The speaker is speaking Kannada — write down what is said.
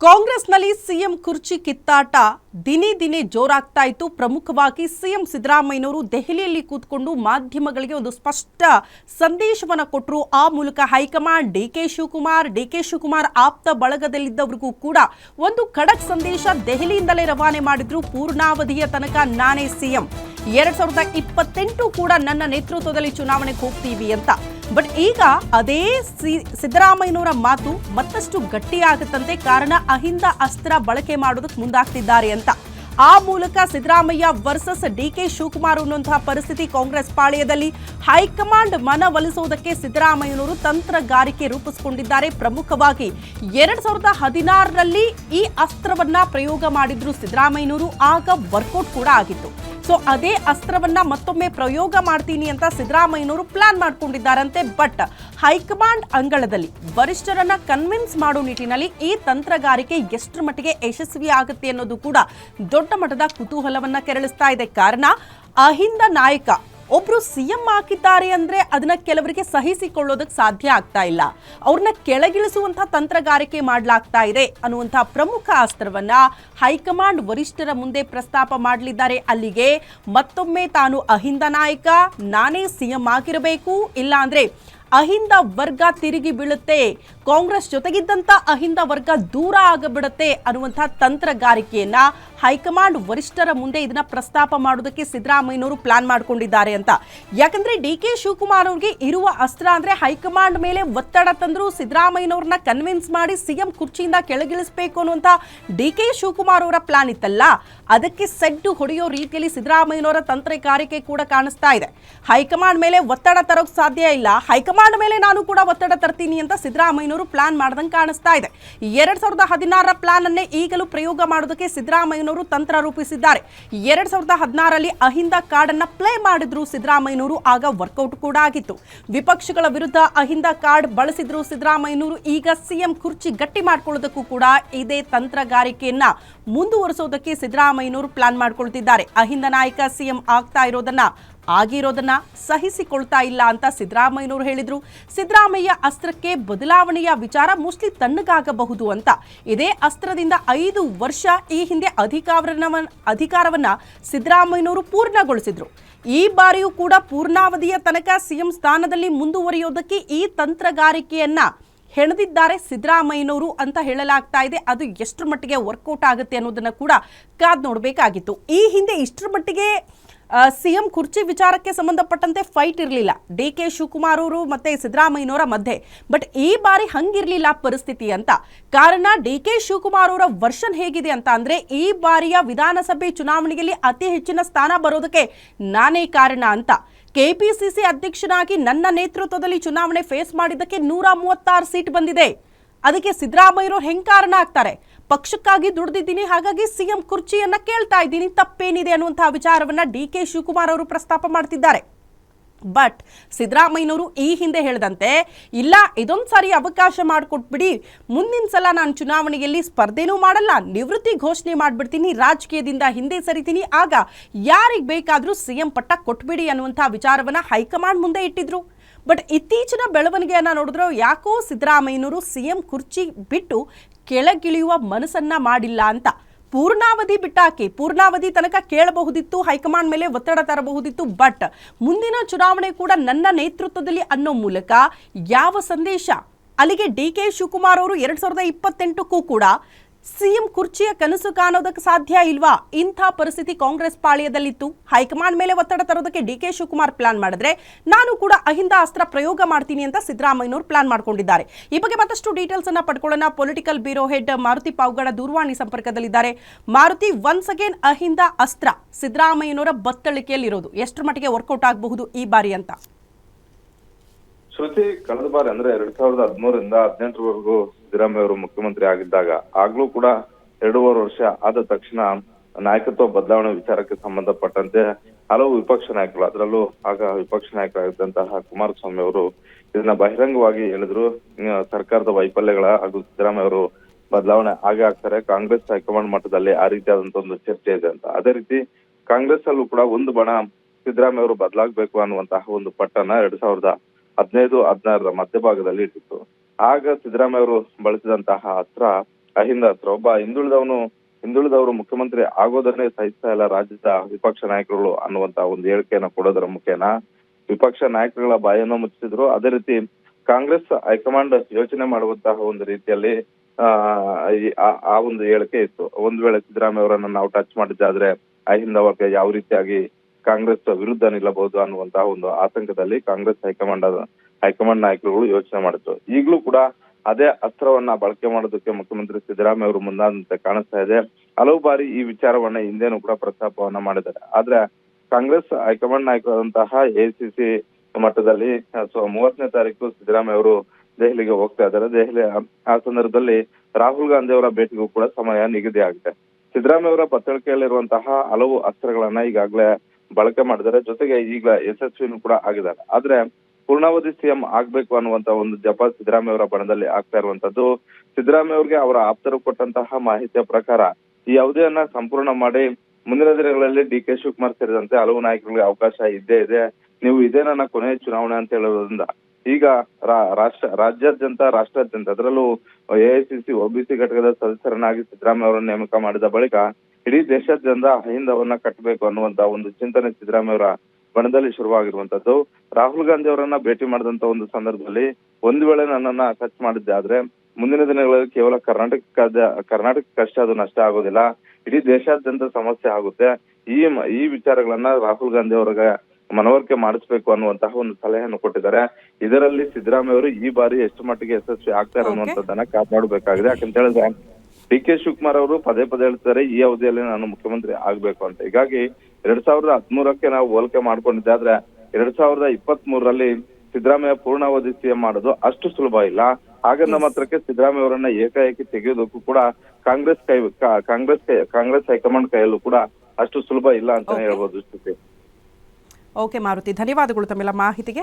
ಕಾಂಗ್ರೆಸ್ನಲ್ಲಿ ಸಿಎಂ ಕುರ್ಚಿ ಕಿತ್ತಾಟ ದಿನೇ ದಿನೇ ಜೋರಾಗ್ತಾ ಇತ್ತು. ಪ್ರಮುಖವಾಗಿ ಸಿಎಂ ಸಿದ್ದರಾಮಯ್ಯನವರು ದೆಹಲಿಯಲ್ಲಿ ಕೂತ್ಕೊಂಡು ಮಾಧ್ಯಮಗಳಿಗೆ ಒಂದು ಸ್ಪಷ್ಟ ಸಂದೇಶವನ್ನು ಕೊಟ್ಟರು ಆ ಮೂಲಕ high command D K Shivakumar, D K Shivakumar ಆಪ್ತ ಬಳಗದಲ್ಲಿದ್ದವರಿಗೂ ಕೂಡ ಒಂದು ಖಡಕ್ ಸಂದೇಶ ದೆಹಲಿಯಿಂದಲೇ ರವಾನೆ ಮಾಡಿದ್ರು. ಪೂರ್ಣಾವಧಿಯ ತನಕ ನಾನೇ ಸಿಎಂ. ಎರಡ್ ಸಾವಿರದ ಇಪ್ಪತ್ತೆಂಟು ಕೂಡ ನನ್ನ ನೇತೃತ್ವದಲ್ಲಿ ಚುನಾವಣೆಗೆ ಹೋಗ್ತೀವಿ ಅಂತ. ಬಟ್ ಈಗ ಅದೇ ಸಿದ್ದರಾಮಯ್ಯನವರ ಮಾತು ಮತ್ತಷ್ಟು ಗಟ್ಟಿಯಾಗುತ್ತಂತೆ. ಕಾರಣ ಅಹಿಂದ ಅಸ್ತ್ರ ಬಳಕೆ ಮಾಡೋದಕ್ಕೆ ಮುಂದಾಗ್ತಿದ್ದಾರೆ ಅಂತ. ಆ ಮೂಲಕ Siddaramaiah versus D K Shivakumar ಅನ್ನುವಂತಹ ಪರಿಸ್ಥಿತಿ ಕಾಂಗ್ರೆಸ್ ಪಾಳೆಯದಲ್ಲಿ ಹೈಕಮಾಂಡ್ ಮನವೊಲಿಸುವುದಕ್ಕೆ ಸಿದ್ದರಾಮಯ್ಯನವರು ತಂತ್ರಗಾರಿಕೆ ರೂಪಿಸಿಕೊಂಡಿದ್ದಾರೆ. ಪ್ರಮುಖವಾಗಿ ಎರಡ್ ಸಾವಿರದ ಹದಿನಾರರಲ್ಲಿ ಈ ಅಸ್ತ್ರವನ್ನ ಪ್ರಯೋಗ ಮಾಡಿದ್ರು ಸಿದ್ದರಾಮಯ್ಯನವರು. ಆಗ ವರ್ಕೌಟ್ ಕೂಡ ಆಗಿತ್ತು. ಸೊ ಅದೇ ಅಸ್ತ್ರವನ್ನ ಮತ್ತೊಮ್ಮೆ ಪ್ರಯೋಗ ಮಾಡ್ತೀನಿ ಅಂತ ಸಿದ್ದರಾಮಯ್ಯನವರು ಪ್ಲಾನ್ ಮಾಡ್ಕೊಂಡಿದ್ದಾರಂತೆ. ಬಟ್ ಹೈಕಮಾಂಡ್ ಅಂಗಳದಲ್ಲಿ ವರಿಷ್ಠರನ್ನ ಕನ್ವಿನ್ಸ್ ಮಾಡೋ ನಿಟ್ಟಿನಲ್ಲಿ ಈ ತಂತ್ರಗಾರಿಕೆ ಎಷ್ಟರ ಮಟ್ಟಿಗೆ ಯಶಸ್ವಿ ಆಗುತ್ತೆ ಅನ್ನೋದು ಕೂಡ ದೊಡ್ಡ ಮಟ್ಟದ ಕುತೂಹಲವನ್ನ ಕೆರಳಿಸ್ತಾ ಇದೆ. ಕಾರಣ ಅಹಿಂದ ನಾಯಕ ಒಬ್ರು ಸಿಎಂ ಹಾಕಿದ್ದಾರೆ ಅಂದ್ರೆ ಅದನ್ನ ಕೆಲವರಿಗೆ ಸಹಿಸಿಕೊಳ್ಳೋದಕ್ಕೆ ಸಾಧ್ಯ ಆಗ್ತಾ ಇಲ್ಲ. ಅವ್ರನ್ನ ಕೆಳಗಿಳಿಸುವಂತಹ ತಂತ್ರಗಾರಿಕೆ ಮಾಡಲಾಗ್ತಾ ಇದೆ ಅನ್ನುವಂತಹ ಪ್ರಮುಖ ಅಸ್ತ್ರವನ್ನ ಹೈಕಮಾಂಡ್ ವರಿಷ್ಠರ ಮುಂದೆ ಪ್ರಸ್ತಾಪ ಮಾಡಲಿದ್ದಾರೆ. ಅಲ್ಲಿಗೆ ಮತ್ತೊಮ್ಮೆ ತಾನು ಅಹಿಂದ ನಾಯಕ, ನಾನೇ ಸಿಎಂ ಆಗಿರಬೇಕು ಇಲ್ಲ ಅಂದ್ರೆ ಅಹಿಂದ ವರ್ಗ ತಿರುಗಿ ಬೀಳುತ್ತೆ. ಕಾಂಗ್ರೆಸ್ ಜೊತೆಗಿದ್ದಂತ ಅಹಿಂದ ವರ್ಗ ದೂರ ಆಗಬಿಡುತ್ತೆ ಅನ್ನುವಂಥ ತಂತ್ರಗಾರಿಕೆಯನ್ನ ಹೈಕಮಾಂಡ್ ವರಿಷ್ಠರ ಮುಂದೆ ಇದನ್ನ ಪ್ರಸ್ತಾಪ ಮಾಡೋದಕ್ಕೆ ಸಿದ್ದರಾಮಯ್ಯನವರು ಪ್ಲಾನ್ ಮಾಡಿಕೊಂಡಿದ್ದಾರೆ ಅಂತ. ಯಾಕಂದ್ರೆ ಡಿ ಕೆ ಶಿವಕುಮಾರ್ ಅವ್ರಿಗೆ ಇರುವ ಅಸ್ತ್ರ ಅಂದ್ರೆ ಹೈಕಮಾಂಡ್ ಮೇಲೆ ಒತ್ತಡ ತಂದ್ರು ಸಿದ್ದರಾಮಯ್ಯನವ್ರನ್ನ ಕನ್ವಿನ್ಸ್ ಮಾಡಿ ಸಿಎಂ ಕುರ್ಚಿಯಿಂದ ಕೆಳಗಿಳಿಸಬೇಕು ಅನ್ನುವಂಥ ಡಿ ಕೆ ಶಿವಕುಮಾರ್ ಅವರ ಪ್ಲಾನ್ ಇತ್ತಲ್ಲ? ಅದಕ್ಕೆ ಸೆಡ್ಡು ಹೊಡೆಯೋ ರೀತಿಯಲ್ಲಿ ಸಿದ್ದರಾಮಯ್ಯನವರ ತಂತ್ರಗಾರಿಕೆ ಕೂಡ ಕಾಣಿಸ್ತಾ ಇದೆ. ಹೈಕಮಾಂಡ್ ಮೇಲೆ ಒತ್ತಡ ತರೋಕ್ ಸಾಧ್ಯ ಇಲ್ಲ. ಹೈಕಮಾಂಡ್ ಮೇಲೆ ನಾನು ಕೂಡ ಒತ್ತಡ ತರ್ತೀನಿ ಅಂತ ಸಿದ್ದರಾಮಯ್ಯನವರು ಪ್ಲಾನ್ ಮಾಡ್ದಂಗೆ ಕಾಣಿಸ್ತಾ ಇದೆ. ಎರಡ್ ಸಾವಿರದ ಹದಿನಾರರ ಪ್ಲಾನ್ ಅನ್ನೇ ಈಗಲೂ ಪ್ರಯೋಗ ಮಾಡೋದಕ್ಕೆ ಸಿದ್ದರಾಮಯ್ಯನವರು ತಂತ್ರ ರೂಪಿಸಿದ್ದಾರೆ. ಎರಡ್ ಸಾವಿರದ ಹದಿನಾರರಲ್ಲಿ ಅಹಿಂದ ಕಾರ್ಡ್ ಅನ್ನ ಪ್ಲೇ ಮಾಡಿದ್ರು ಸಿದ್ದರಾಮಯ್ಯನವರು, ಆಗ ವರ್ಕೌಟ್ ಕೂಡ ಆಗಿತ್ತು. ವಿಪಕ್ಷಗಳ ವಿರುದ್ಧ ಅಹಿಂದ ಕಾರ್ಡ್ ಬಳಸಿದ್ರು ಸಿದ್ದರಾಮಯ್ಯನವರು, ಈಗ ಸಿಎಂ ಕುರ್ಚಿ ಗಟ್ಟಿ ಮಾಡ್ಕೊಳ್ಳೋದಕ್ಕೂ ಕೂಡ ಇದೇ ತಂತ್ರಗಾರಿಕೆಯನ್ನ ಮುಂದುವರಿಸೋದಕ್ಕೆ ಸಿದ್ದರಾಮಯ್ಯನವರು ಪ್ಲಾನ್ ಮಾಡ್ಕೊಳ್ತಿದ್ದಾರೆ. ಅಹಿಂದ ನಾಯಕ ಸಿಎಂ ಆಗ್ತಾ ಇರೋದನ್ನ ಆಗಿರೋದನ್ನ ಸಹಿಸಿಕೊಳ್ತಾ ಇಲ್ಲ ಅಂತ ಸಿದ್ದರಾಮಯ್ಯನವರು ಹೇಳಿದ್ರು. ಸಿದ್ದರಾಮಯ್ಯ ಅಸ್ತ್ರಕ್ಕೆ ಬದಲಾವಣೆಯ ವಿಚಾರ ಮೋಸ್ಟ್ಲಿ ತಣ್ಣಗಾಗಬಹುದು ಅಂತ. ಇದೇ ಅಸ್ತ್ರದಿಂದ ಐದು ವರ್ಷ ಈ ಹಿಂದೆ ಅಧಿಕಾರವನ್ನ ಅಧಿಕಾರವನ್ನ ಸಿದ್ದರಾಮಯ್ಯನವರು ಪೂರ್ಣಗೊಳಿಸಿದ್ರು. ಈ ಬಾರಿಯೂ ಕೂಡ ಪೂರ್ಣಾವಧಿಯ ತನಕ ಸಿಎಂ ಸ್ಥಾನದಲ್ಲಿ ಮುಂದುವರಿಯೋದಕ್ಕೆ ಈ ತಂತ್ರಗಾರಿಕೆಯನ್ನ ಹೆಣದಿದ್ದಾರೆ ಸಿದ್ದರಾಮಯ್ಯನವರು ಅಂತ ಹೇಳಲಾಗ್ತಾ ಇದೆ. ಅದು ಎಷ್ಟರ ಮಟ್ಟಿಗೆ ವರ್ಕೌಟ್ ಆಗುತ್ತೆ ಅನ್ನೋದನ್ನ ಕೂಡ ಕಾದ್ ನೋಡಬೇಕಾಗಿತ್ತು. ಈ ಹಿಂದೆ ಇಷ್ಟರ ಮಟ್ಟಿಗೆ ಸಿಎಂ ಕುರ್ಚಿ ವಿಚಾರಕ್ಕೆ ಸಂಬಂಧಪಟ್ಟಂತೆ ಫೈಟ್ ಇರಲಿಲ್ಲ. ಡಿ ಕೆ ಶಿವಕುಮಾರ್ ಅವರು ಮತ್ತೆ ಸಿದ್ದರಾಮಯ್ಯನವರ ಮಧ್ಯೆ. ಬಟ್ ಈ ಬಾರಿ ಹಂಗಿರಲಿಲ್ಲ ಪರಿಸ್ಥಿತಿ ಅಂತ. ಕಾರಣ ಡಿ ಕೆ ಶಿವಕುಮಾರ್ ಅವರ ವರ್ಷನ್ ಹೇಗಿದೆ ಅಂತ ಅಂದ್ರೆ ಈ ಬಾರಿಯ ವಿಧಾನಸಭೆ ಚುನಾವಣೆಯಲ್ಲಿ ಅತಿ ಹೆಚ್ಚಿನ ಸ್ಥಾನ ಬರೋದಕ್ಕೆ ನಾನೇ ಕಾರಣ ಅಂತ. ಕೆಪಿಸಿಸಿ ಅಧ್ಯಕ್ಷನಾಗಿ ನನ್ನ ನೇತೃತ್ವದಲ್ಲಿ ಚುನಾವಣೆ ಫೇಸ್ ಮಾಡಿದ್ದಕ್ಕೆ ನೂರ ಮೂವತ್ತಾರು ಸೀಟ್ ಬಂದಿದೆ. ಅದಕ್ಕೆ ಸಿದ್ದರಾಮಯ್ಯರು ಹೆಂಗ್ ಕಾರಣ ಆಗ್ತಾರೆ? ಪಕ್ಷಕ್ಕಾಗಿ ದುಡಿದಿದ್ದೀನಿ, ಹಾಗಾಗಿ ಸಿಎಂ ಕುರ್ಚಿಯನ್ನ ಕೇಳ್ತಾ ಇದ್ದೀನಿ. ತಪ್ಪೇನಿದೆ ಅನ್ನುವಂತಹ ವಿಚಾರವನ್ನ ಡಿ ಕೆ ಶಿವಕುಮಾರ್ ಅವರು ಪ್ರಸ್ತಾಪ ಮಾಡ್ತಿದ್ದಾರೆ. ಬಟ್ ಸಿದ್ದರಾಮಯ್ಯನವರು ಈ ಹಿಂದೆ ಹೇಳಿದಂತೆ, ಇಲ್ಲ, ಇದೊಂದು ಸಾರಿ ಅವಕಾಶ ಮಾಡಿಕೊಟ್ಬಿಡಿ. ಮುಂದಿನ ಸಲ ನಾನು ಚುನಾವಣೆಯಲ್ಲಿ ಸ್ಪರ್ಧೆನೂ ಮಾಡಲ್ಲ, ನಿವೃತ್ತಿ ಘೋಷಣೆ ಮಾಡಿಬಿಡ್ತೀನಿ, ರಾಜಕೀಯದಿಂದ ಹಿಂದೆ ಸರಿತೀನಿ, ಆಗ ಯಾರಿಗೆ ಬೇಕಾದರೂ ಸಿಎಂ ಪಟ್ಟ ಕೊಟ್ಬಿಡಿ ಅನ್ನುವಂಥ ವಿಚಾರವನ್ನು ಹೈಕಮಾಂಡ್ ಮುಂದೆ ಇಟ್ಟಿದ್ರು. ಬಟ್ ಇತ್ತೀಚಿನ ಬೆಳವಣಿಗೆಯನ್ನ ನೋಡಿದ್ರೆ ಯಾಕೋ ಸಿದ್ದರಾಮಯ್ಯನವರು ಸಿಎಂ ಕುರ್ಚಿ ಬಿಟ್ಟು ಕೆಳಗಿಳಿಯುವ ಮನಸ್ಸನ್ನ ಮಾಡಿಲ್ಲ ಅಂತ. ಪೂರ್ಣಾವಧಿ ಬಿಟ್ಟಾಕಿ, ಪೂರ್ಣಾವಧಿ ತನಕ ಕೇಳಬಹುದಿತ್ತು, ಹೈಕಮಾಂಡ್ ಮೇಲೆ ಒತ್ತಡ ತರಬಹುದಿತ್ತು ಬಟ್ ಮುಂದಿನ ಚುನಾವಣೆ ಕೂಡ ನನ್ನ ನೇತೃತ್ವದಲ್ಲಿ ಅನ್ನೋ ಮೂಲಕ ಯಾವ ಸಂದೇಶ? ಅಲ್ಲಿಗೆ ಡಿ ಕೆ ಶಿವಕುಮಾರ್ ಅವರು ಎರಡ್ ಸಾವಿರದ ಇಪ್ಪತ್ತೆಂಟಕ್ಕೂ ಕೂಡ ಸಿಎಂ ಕುರ್ಚಿಯ ಕನಸು ಕಾಣೋದಕ್ಕೆ ಸಾಧ್ಯ ಇಲ್ವಾ? ಇಂಥ ಪರಿಸ್ಥಿತಿ ಕಾಂಗ್ರೆಸ್ ಪಾಳ್ಯದಲ್ಲಿತ್ತು. ಹೈಕಮಾಂಡ್ ಮೇಲೆ ಒತ್ತಡ ತರೋದಕ್ಕೆ ಡಿ ಕೆ ಶಿವಕುಮಾರ್ ಪ್ಲಾನ್ ಮಾಡಿದ್ರೆ ನಾನು ಕೂಡ ಅಹಿಂದ ಅಸ್ತ್ರ ಪ್ರಯೋಗ ಮಾಡ್ತೀನಿ ಅಂತ ಸಿದ್ದರಾಮಯ್ಯನವರು ಪ್ಲಾನ್ ಮಾಡ್ಕೊಂಡಿದ್ದಾರೆ. ಈ ಬಗ್ಗೆ ಮತ್ತಷ್ಟು ಡೀಟೇಲ್ಸ್ ಅನ್ನ ಪಡ್ಕೊಳ್ಳೋಣ. Political bureau head Maruti Pavagada ದೂರವಾಣಿ ಸಂಪರ್ಕದಲ್ಲಿದ್ದಾರೆ. ಮಾರುತಿ ಒನ್ಸ್ ಅಗೇನ್ ಅಹಿಂದ ಅಸ್ತ್ರ, ಸಿದ್ದರಾಮಯ್ಯನವರ ಬತ್ತಳಿಕೆಯಲ್ಲಿರೋದು. ಎಷ್ಟರ ಮಟ್ಟಿಗೆ ವರ್ಕೌಟ್ ಆಗಬಹುದು ಈ ಬಾರಿ ಅಂತ? ಶ್ರುತಿ, ಕಳೆದ ಬಾರಿ ಅಂದ್ರೆ ಎರಡ್ ಸಾವಿರದ ಹದಿಮೂರರಿಂದ ಹದಿನೆಂಟರವರೆಗೂ ಸಿದ್ದರಾಮಯ್ಯ ಅವರು ಮುಖ್ಯಮಂತ್ರಿ ಆಗಿದ್ದಾಗ ಆಗ್ಲೂ ಕೂಡ ಎರಡೂವರೆ ವರ್ಷ ಆದ ತಕ್ಷಣ ನಾಯಕತ್ವ ಬದಲಾವಣೆ ವಿಚಾರಕ್ಕೆ ಸಂಬಂಧಪಟ್ಟಂತೆ ಹಲವು ವಿಪಕ್ಷ ನಾಯಕರು, ಅದರಲ್ಲೂ ಆಗ ವಿಪಕ್ಷ ನಾಯಕರಾಗಿದ್ದಂತಹ ಕುಮಾರಸ್ವಾಮಿ ಅವರು ಇದನ್ನ ಬಹಿರಂಗವಾಗಿ ಹೇಳಿದ್ರು. ಸರ್ಕಾರದ ವೈಫಲ್ಯಗಳ ಹಾಗೂ ಸಿದ್ದರಾಮಯ್ಯ ಅವರು ಬದಲಾವಣೆ ಆಗೇ ಆಗ್ತಾರೆ. ಕಾಂಗ್ರೆಸ್ ಹೈಕಮಾಂಡ್ ಮಟ್ಟದಲ್ಲಿ ಆ ರೀತಿಯಾದಂತ ಒಂದು ಚರ್ಚೆ ಇದೆ ಅಂತ. ಅದೇ ರೀತಿ ಕಾಂಗ್ರೆಸ್ ಅಲ್ಲೂ ಕೂಡ ಒಂದು ಬಣ ಸಿದ್ದರಾಮಯ್ಯ ಅವರು ಬದಲಾಗಬೇಕು ಅನ್ನುವಂತಹ ಒಂದು ಪಟ್ಟಣ ಎರಡ್ ಸಾವಿರದ ಹದಿನೈದು, ಹದಿನಾರರ ಮಧ್ಯಭಾಗದಲ್ಲಿ ಇಟ್ಟಿತ್ತು. ಆಗ ಸಿದ್ದರಾಮಯ್ಯ ಅವರು ಬಳಸಿದಂತಹ ಅಸ್ತ್ರ ಅಹಿಂದ ಅಸ್ತ್ರ ಒಬ್ಬ ಹಿಂದುಳಿದವನು, ಹಿಂದುಳಿದವರು ಮುಖ್ಯಮಂತ್ರಿ ಆಗೋದನ್ನೇ ಸಹಿಸ್ತಾ ಇಲ್ಲ, ರಾಜ್ಯದ ವಿಪಕ್ಷ ನಾಯಕರುಗಳು ಅನ್ನುವಂತ ಒಂದು ಹೇಳಿಕೆಯನ್ನ ಕೊಡೋದರ ಮುಖೇನ ವಿಪಕ್ಷ ನಾಯಕರುಗಳ ಬಾಯನ್ನು ಮುಚ್ಚಿದ್ರು. ಅದೇ ರೀತಿ ಕಾಂಗ್ರೆಸ್ ಹೈಕಮಾಂಡ್ ಯೋಚನೆ ಮಾಡುವಂತಹ ಒಂದು ರೀತಿಯಲ್ಲಿ, ಆ ಒಂದು ಹೇಳಿಕೆ ಇತ್ತು. ಒಂದ್ ವೇಳೆ ಸಿದ್ದರಾಮಯ್ಯ ಅವರನ್ನ ನಾವು ಟಚ್ ಮಾಡಿದ್ದಾದ್ರೆ ಅಹಿಂದ ವರ್ಗ ಯಾವ ರೀತಿಯಾಗಿ ಕಾಂಗ್ರೆಸ್ ವಿರುದ್ಧ ನಿಲ್ಲಬಹುದು ಅನ್ನುವಂತಹ ಒಂದು ಆತಂಕದಲ್ಲಿ ಕಾಂಗ್ರೆಸ್ ಹೈಕಮಾಂಡ್ ಹೈಕಮಾಂಡ್ ನಾಯಕರುಗಳು ಯೋಚನೆ ಮಾಡಿದ್ರು ಈಗಲೂ ಕೂಡ ಅದೇ ಅಸ್ತ್ರವನ್ನ ಬಳಕೆ ಮಾಡೋದಕ್ಕೆ ಮುಖ್ಯಮಂತ್ರಿ ಸಿದ್ದರಾಮಯ್ಯ ಅವರು ಮುಂದಾದಂತೆ ಕಾಣಿಸ್ತಾ ಇದೆ. ಹಲವು ಬಾರಿ ಈ ವಿಚಾರವನ್ನ ಹಿಂದೆನೂ ಕೂಡ ಪ್ರಸ್ತಾಪವನ್ನ ಮಾಡಿದ್ದಾರೆ. ಆದ್ರೆ ಕಾಂಗ್ರೆಸ್ ಹೈಕಮಾಂಡ್ ನಾಯಕರಾದಂತಹ ಎಸಿಸಿ ಮಟ್ಟದಲ್ಲಿ, ಸೊ ಮೂವತ್ತನೇ ತಾರೀಕು ಸಿದ್ದರಾಮಯ್ಯ ಅವರು ದೆಹಲಿಗೆ ಹೋಗ್ತಾ ಇದ್ದಾರೆ. ದೆಹಲಿ, ಆ ಸಂದರ್ಭದಲ್ಲಿ ರಾಹುಲ್ ಗಾಂಧಿ ಅವರ ಭೇಟಿಗೂ ಕೂಡ ಸಮಯ ನಿಗದಿ ಆಗಿದೆ. ಸಿದ್ದರಾಮಯ್ಯ ಅವರ ಪತ್ರಿಕೆಯಲ್ಲಿರುವಂತಹ ಹಲವು ಅಸ್ತ್ರಗಳನ್ನ ಈಗಾಗಲೇ ಬಳಕೆ ಮಾಡಿದ್ದಾರೆ. ಜೊತೆಗೆ ಈಗ ಯಶಸ್ವಿನೂ ಕೂಡ ಆಗಿದ್ದಾರೆ. ಆದ್ರೆ ಪೂರ್ಣಾವಧಿ ಸಿಎಂ ಆಗ್ಬೇಕು ಅನ್ನುವಂತ ಒಂದು ಜಪ ಸಿದ್ದರಾಮಯ್ಯ ಅವರ ಬಣದಲ್ಲಿ ಆಗ್ತಾ ಇರುವಂತದ್ದು. ಸಿದ್ದರಾಮಯ್ಯ ಅವರಿಗೆ ಅವರ ಆಪ್ತರು ಕೊಟ್ಟಂತಹ ಮಾಹಿತಿಯ ಪ್ರಕಾರ ಈ ಅವಧಿಯನ್ನ ಸಂಪೂರ್ಣ ಮಾಡಿ ಮುಂದಿನ ದಿನಗಳಲ್ಲಿ ಡಿ ಕೆ ಶಿವಕುಮಾರ್ ಸೇರಿದಂತೆ ಹಲವು ನಾಯಕರಿಗೆ ಅವಕಾಶ ಇದ್ದೇ ಇದೆ. ನೀವು ಇದೇ ನನ್ನ ಕೊನೆಯ ಚುನಾವಣೆ ಅಂತ ಹೇಳೋದ್ರಿಂದ ಈಗ ರಾಷ್ಟ್ರ, ರಾಜ್ಯಾದ್ಯಂತ, ರಾಷ್ಟ್ರಾದ್ಯಂತ ಅದರಲ್ಲೂ ಎಐಸಿಸಿ ಒಬಿಸಿ ಘಟಕದ ಸದಸ್ಯರನ್ನಾಗಿ ಸಿದ್ದರಾಮಯ್ಯ ಅವರನ್ನು ನೇಮಕ ಮಾಡಿದ ಬಳಿಕ ಇಡೀ ದೇಶಾದ್ಯಂತ ಅಹಿಂದವನ್ನ ಕಟ್ಟಬೇಕು ಅನ್ನುವಂತ ಒಂದು ಚಿಂತನೆ ಸಿದ್ದರಾಮಯ್ಯ ಅವರ ಬಣದಲ್ಲಿ ಶುರುವಾಗಿರುವಂತದ್ದು. ರಾಹುಲ್ ಗಾಂಧಿ ಅವರನ್ನ ಭೇಟಿ ಮಾಡಿದಂತ ಒಂದು ಸಂದರ್ಭದಲ್ಲಿ ಒಂದು ವೇಳೆ ನನ್ನನ್ನ ಟಚ್ ಮಾಡಿದ್ದೆ ಆದ್ರೆ ಮುಂದಿನ ದಿನಗಳಲ್ಲಿ ಕೇವಲ ಕರ್ನಾಟಕದ ಕರ್ನಾಟಕಕ್ಕಷ್ಟೇ ಅದು ನಷ್ಟ ಆಗೋದಿಲ್ಲ. ಇಡೀ ದೇಶಾದ್ಯಂತ ಸಮಸ್ಯೆ ಆಗುತ್ತೆ. ಈ ಈ ವಿಚಾರಗಳನ್ನ ರಾಹುಲ್ ಗಾಂಧಿ ಅವರಿಗೆ ಮನವರಿಕೆ ಮಾಡಿಸ್ಬೇಕು ಅನ್ನುವಂತಹ ಒಂದು ಸಲಹೆಯನ್ನು ಕೊಟ್ಟಿದ್ದಾರೆ. ಇದರಲ್ಲಿ ಸಿದ್ದರಾಮಯ್ಯ ಅವರು ಈ ಬಾರಿ ಎಷ್ಟು ಮಟ್ಟಿಗೆ ಯಶಸ್ವಿ ಆಗ್ತಾರೆ ಅನ್ನುವಂಥದ್ದನ್ನ ಕಾಪಾಡಬೇಕಾಗಿದೆ. ಯಾಕಂತ ಹೇಳಿದ್ರೆ ಡಿ ಕೆ ಶಿವಕುಮಾರ್ ಅವರು ಪದೇ ಪದೇ ಹೇಳ್ತಾರೆ ಈ ಅವಧಿಯಲ್ಲಿ ನಾನು ಮುಖ್ಯಮಂತ್ರಿ ಆಗ್ಬೇಕು ಅಂತ. ಹೀಗಾಗಿ ಎರಡ್ ಸಾವಿರದ ಹದಿಮೂರಕ್ಕೆ ನಾವು ಹೋಲಿಕೆ ಮಾಡ್ಕೊಂಡಿದ್ದೆ ಆದ್ರೆ ಎರಡ್ ಸಾವಿರದ ಇಪ್ಪತ್ತ್ ಮೂರರಲ್ಲಿ ಸಿದ್ದರಾಮಯ್ಯ ಪೂರ್ಣಾವಧಿ ಸಿಎಂ ಮಾಡೋದು ಅಷ್ಟು ಸುಲಭ ಇಲ್ಲ. ಹಾಗಂದ ಮಾತ್ರಕ್ಕೆ ಸಿದ್ದರಾಮಯ್ಯ ಅವರನ್ನ ಏಕಾಏಕಿ ತೆಗೆಯೋದಕ್ಕೂ ಕೂಡ ಕಾಂಗ್ರೆಸ್ ಕೈ ಕಾ- ಕಾಂಗ್ರೆಸ್ ಕಾಂಗ್ರೆಸ್ ಹೈಕಮಾಂಡ್ ಕೈಯಲ್ಲೂ ಕೂಡ ಅಷ್ಟು ಸುಲಭ ಇಲ್ಲ ಅಂತಾನೆ. ಹೇಳ್ಬೋದು ಶ್ರುತಿ ಓಕೆ ಮಾರುತಿ. ಧನ್ಯವಾದಗಳು ತಮ್ಮೆಲ್ಲ ಮಾಹಿತಿಗೆ.